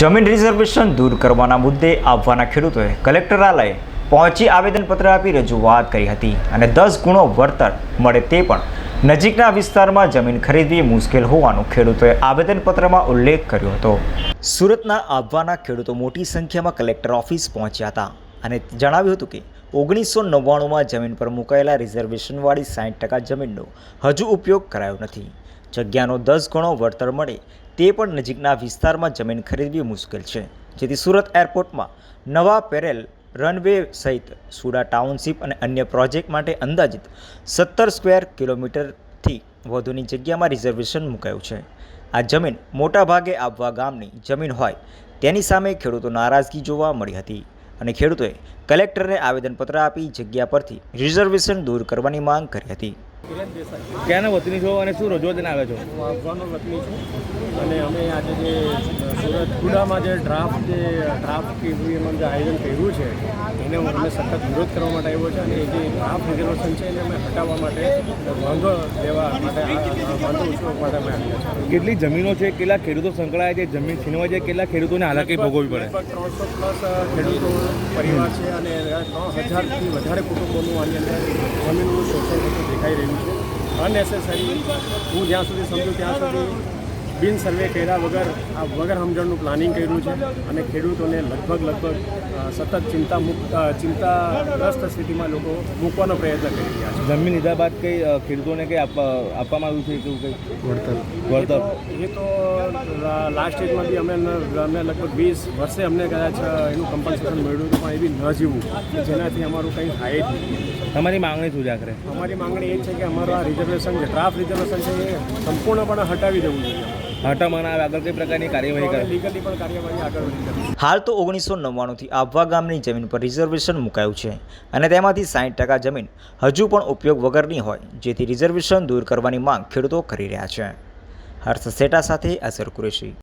જમીન રિઝર્વેશન દૂર કરવાના મુદ્દે આવવાના ખેડૂતોએ કલેક્ટરાલય પહોંચી આવેદનપત્ર આપી રજૂઆત કરી હતી અને દસ ગુણો વળતર મળે તે પણ નજીકના વિસ્તારમાં જમીન ખરીદવી મુશ્કેલ હોવાનું ખેડૂતોએ આવેદનપત્રમાં ઉલ્લેખ કર્યો હતો. સુરતના આવવાના ખેડૂતો મોટી સંખ્યામાં કલેક્ટર ઓફિસ પહોંચ્યા હતા અને જણાવ્યું હતું કે ઓગણીસો નવ્વાણુંમાં જમીન પર મુકાયેલા રિઝર્વેશનવાળી સાઠ ટકા જમીનનો હજુ ઉપયોગ કરાયો નથી. જગ્યાનો દસ ગણો વળતર મળે તે પણ નજીકના વિસ્તારમાં જમીન ખરીદવી મુશ્કેલ છે. જેથી સુરત એરપોર્ટમાં નવા પેરેલ રનવે સહિત સુડા ટાઉનશીપ અને અન્ય પ્રોજેક્ટ માટે અંદાજિત સત્તર સ્ક્વેર કિલોમીટરથી વધુની જગ્યામાં રિઝર્વેશન મુકાયું છે. આ જમીન મોટાભાગે આવવા ગામની જમીન હોય તેની સામે ખેડૂતો નારાજગી જોવા મળી હતી અને ખેડૂતોએ કલેક્ટરને આવેદનપત્ર આપી જગ્યા પરથી રિઝર્વેશન દૂર કરવાની માંગ કરી હતી. ક્યાંના વતની છો અને શું રજૂઆત આવે છો? હું અફઘાનનો વતની છું અને અમે આજે જે સુરત ખુડામાં જે ડ્રાફ્ટ જે ડ્રાફ્ટ એમાં જે આયોજન કર્યું છે એને અમે સખત વિરોધ કરવા માટે આવ્યો છે અને એ જે ડ્રાફ્ટ રિઝર્વેશન છે એને અમે હટાવવા માટે વાંધો લેવા માટે વાંધો ઉછળવા માટે અમે આવ્યા છે કેટલી જમીનો છે કેટલા ખેડૂતો સંકળાયા છે જમીન છીનવા છે કેટલા ખેડૂતોને હાલાકી ભોગવવી પડે? ત્રણસો પ્લસ ખેડૂતો પરિવાર છે અને ત્રણ હજારથી વધારે કુટુંબોનું આની અંદર જમીનનું શોષણ દેખાઈ રહ્યું છે અનનેસેસરી. હું જ્યાં સુધી સમજું ત્યાં સુધી બિન સર્વે કર્યા વગર આ વગર સમજણનું પ્લાનિંગ કર્યું છે અને ખેડૂતોને લગભગ લગભગ સતત ચિંતા મુક્ત ચિંતાગ્રસ્ત સ્થિતિમાં લોકો મૂકવાનો પ્રયત્ન કરી રહ્યા છે. જમીન લીધા બાદ કંઈ ખેડૂતોને કંઈ આપવા આપવામાં આવ્યું છે કેવું કંઈ? વળતર. વળતર. એ તો લાસ્ટ સ્ટેજમાં બી અમે અમને લગભગ વીસ વર્ષે અમને કદાચ એનું કમ્પન્સેશન મળ્યું હતું પણ એવી ન જીવવું કે જેનાથી અમારું કંઈ થાય જ નહીં. તમારી માંગણી શું છે આખરે? અમારી માંગણી એ છે કે અમારું આ રિઝર્વેશન જે ડ્રાફ્ટ રિઝર્વેશન છે એ સંપૂર્ણપણે હટાવી દેવું જોઈએ. હટાવવાના આવે આગળ કઈ પ્રકારની કાર્યવાહી કરે? લીગલી પણ કાર્યવાહી આગળ હાલ તો ઓગણીસો નવ્વાણુંથી આહવા ગામની જમીન પર રિઝર્વેશન મુકાયું છે અને તેમાંથી સાઠ ટકા જમીન હજુ પણ ઉપયોગ વગરની હોય જેથી રિઝર્વેશન દૂર કરવાની માંગ ખેડૂતો કરી રહ્યા છે. હર્ષ સેટા સાથે અસર કુરેશી.